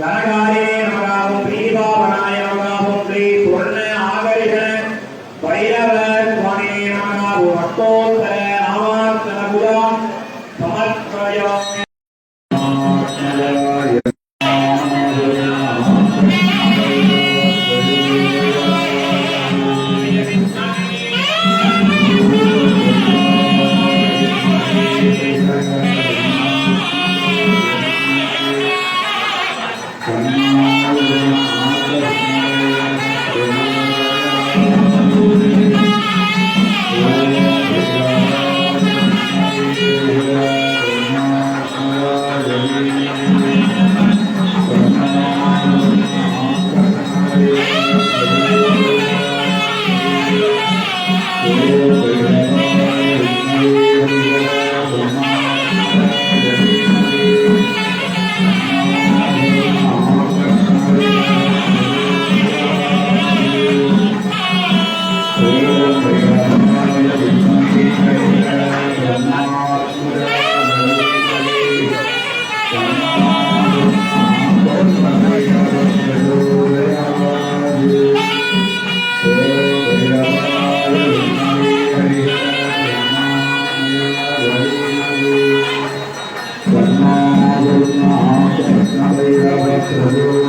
கனகாரே நமகாவும் பிரீதாபனாய நமகாவும் ஸ்ரீ சுவர்ண ஆகரிக பைரவர் சுவாமியே நமகாவும் அட்டோத்தர நாமார்த்தன குஜாம் சமர்ப்பயாமி. la. Amén.